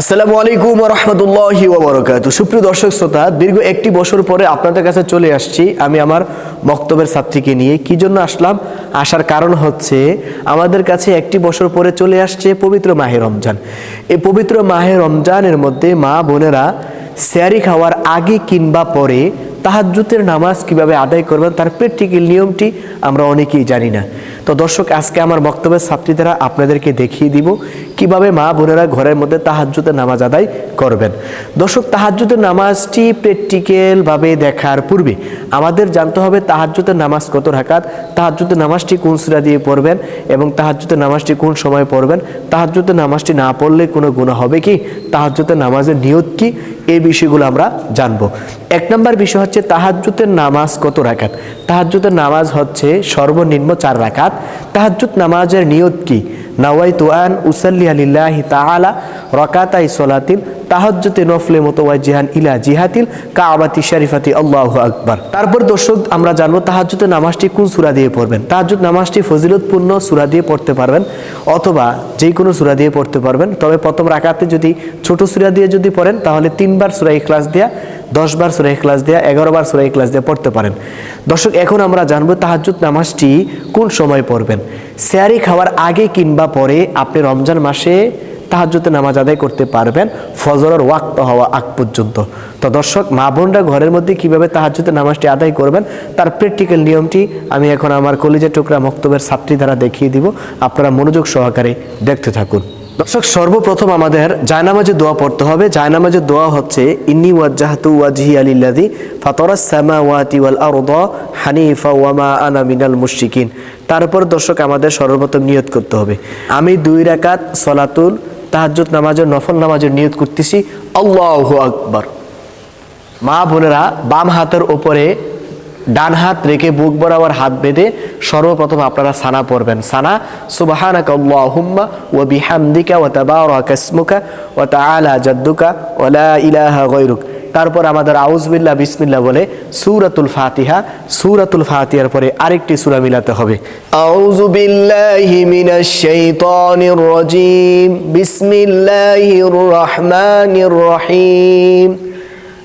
আসসালামু আলাইকুম রহমতুল্লাহি ওবরকাত। সুপ্রিয় দর্শক শ্রোতা, দীর্ঘ একটি বছর পরে আপনাদের কাছে চলে আসছি আমি আমার বক্তব্যের ছাত্রীকে নিয়ে। কি জন্য আসলাম? আসার কারণ হচ্ছে আমাদের কাছে একটি বছর পরে চলে আসছে পবিত্র মাহে রমজান। এই পবিত্র মাহে রমজানের মধ্যে মা বোনেরা স্যারি খাওয়ার আগে কিংবা পরে তাহাজ্জুতের নামাজ কীভাবে আদায় করবেন, তার প্র্যাকটিক্যাল নিয়মটি আমরা অনেকেই জানি না। তো দর্শক, আজকে আমার বক্তব্যের ছাত্রীরা আপনাদেরকে দেখিয়ে দিব কীভাবে মা বোনেরা ঘরের মধ্যে তাহাজ্জুতের নামাজ আদায় করবেন। দর্শক তাহাজ্জুতের নামাজটি প্র্যাকটিক্যালভাবে দেখার পূর্বে আমাদের জানতে হবে তাহাজ্জুতের নামাজ কত রাকাত তাহাজ্জুতের নামাজটি কোন সুরা দিয়ে পড়বেন এবং তাহাজ্জুতের নামাজটি কোন সময় পড়বেন তাহাজ্জুতের নামাজটি না পড়লে কোনো গুণা হবে কি তাহাজ্জুতের নামাজের নিয়ত কি এই বিষয়গুলো আমরা জানব। এক নম্বর বিষয় হচ্ছে তাহাজ্জুতের নামাজ কত রাখাত তাহাজ্জুতের নামাজ হচ্ছে সর্বনিম্ন চার রাকাত তাহাজ্জুদ নামাজের নিয়ত কি? নাওয়াই তুয়ান উসাল্লি আলিল্লাহি তাআলা রকাতাই সলাতিল তাহাজ্জুতে নফলে মোতওয়াজিহান ইলা জিহাতিল কাবাতি শরীফাতি আল্লাহু আকবার। তারপর দর্শক, আমরা জানব তাহাজ্জুদের নামাজটি কোন সূরা দিয়ে পড়বেন। তাহাজ্জুদ নামাজটি ফজিলতপূর্ণ সূরা দিয়ে পড়তে পারবেন, অথবা যে কোনো সূরা দিয়ে পড়তে পারবেন। তবে প্রথম রাকাতে যদি ছোট সূরা দিয়ে যদি পড়েন, তাহলে তিনবার সূরা ইখলাস দেয়া দশ বার সুরা ইখলাস দেয়া, এগারো বার সুরা ইখলাস দেয়া পড়তে পারেন। দর্শক, এখন আমরা জানব তাহাজ্জুদ নামাজটি কোন সময় পড়বেন। স্যারি খাওয়ার আগে কিংবা পরে আপনি রমজান মাসে তাহাজ্জুতে নামাজ আদায় করতে পারবেন, ফজরের ওয়াক্ত হওয়া আগ পর্যন্ত। তো দর্শক, মা বোনরা ঘরের মধ্যে কীভাবে তাহাজ্জুতে নামাজটি আদায় করবেন, তার প্র্যাকটিক্যাল নিয়মটি আমি এখন আমার কলেজের টুকরা মক্তবের ছাত্রী দ্বারা দেখিয়ে দিব। আপনারা মনোযোগ সহকারে দেখতে থাকুন। দর্শক, সর্বপ্রথম আমাদের জায়নামাজে দোয়া পড়তে হবে। জায়নামাজের দোয়া হচ্ছে, ইন্নি ওয়াজ্জাহাতু ওয়াজহি আলিল্লাযী ফাতারাস সামাওয়াতি ওয়াল আরদা হানিফা ওয়া মা আনা মিনাল তারপর দর্শক, আমাদের সর্বপ্রথম নিয়ত করতে হবে। আমি দুই রাকাত সলাতুল তাহাজ্জুদ নামাজের, নফল নামাজের নিয়ত করতেছি। আল্লাহু আকবার। মা বোনেরা, বাম হাতের ওপরে ডান হাত রেখে বুক বরাবর হাত বেঁধে সর্বপ্রথম আপনারা সানা পড়বেন। সানা, সুবহানাকা আল্লাহুম্মা ওয়া বিহামদিকা ওয়া তাবারাকা ইসমুকা ওয়া তাআলা জাদ্দুকা ওয়া লা ইলাহা গায়রুক। তারপর আমাদের আউজবিল্লাহ বিসমিল্লা বলে সূরাতুল ফাতিহা। সূরাতুল ফাতিহার পরে আরেকটি সূরা মিলাতে হবে। আউযু বিল্লাহি মিনাশ শাইতানির রাজীম। বিসমিল্লাহির রহমানির রহিম।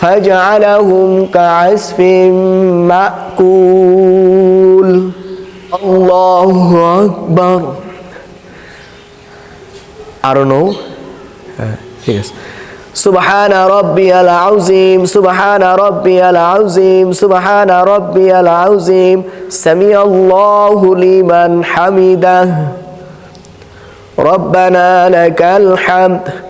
فجعلهم كعسف مأكول. الله أكبر. I don't know. Uh, yes. سبحان ربي العظيم سبحان ربي العظيم سبحان ربي العظيم. سمع الله لمن حمده. ربنا لك الحمد.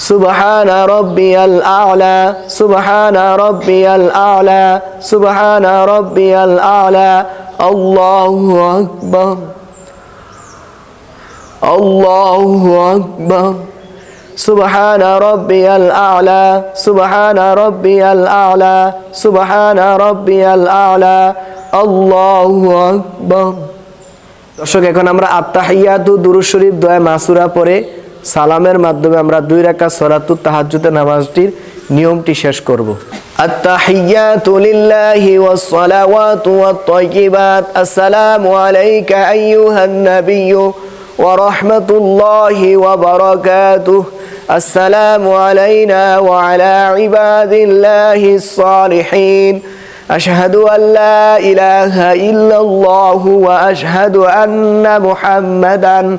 سبحان ربي الأعلى سبحان ربي الأعلى سبحان ربي الأعلى الله أكبر الله أكبر سبحان ربي الأعلى سبحان ربي الأعلى سبحان ربي الأعلى الله أكبر দর্শক এখন আমরা আত্তাহিয়াতু দুরুদ শরীফ দোয়া মাসুরা পরে সালামের মাধ্যমে আমরা দুই রাকাত সলাতুত তাহাজ্জুদের নামাজটির নিয়মটি শেষ করব আত্তাহিয়াতু লিল্লাহি ওয়াস সালাওয়াতু ওয়াত তাইয়িবাত আসসালামু আলাইকা আইয়ুহান নাবিয়্যু ওয়া রাহমাতুল্লাহি ওয়া বারাকাতুহু السلام علينا وعلى عباد الله الصالحين أشهد أن لا إله إلا الله وأشهد أن محمدا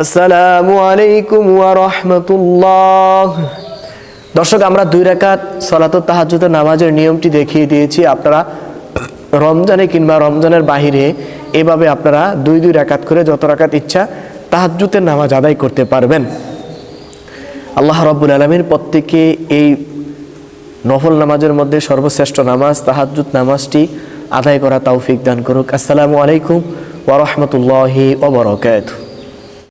আসসালামু আলাইকুম ওয়া রাহমাতুল্লাহ। দর্শক, আমরা দুই রাকাত সলাত তাহাজুদের নামাজের নিয়মটি দেখিয়ে দিয়েছি। আপনারা রমজানে কিংবা রমজানের বাহিরে এভাবে আপনারা দুই দুই রাকাত করে যত রাকাত ইচ্ছা তাহাজুতের নামাজ আদায় করতে পারবেন। আল্লাহ রব্বুল আলমীর প্রত্যেকে এই নফল নামাজের মধ্যে সর্বশ্রেষ্ঠ নামাজ তাহাজুদ নামাজটি আদায় করা তৌফিক দান করুক। আসসালামু আলাইকুম ওরহমতুল্লাহি ওবরকাত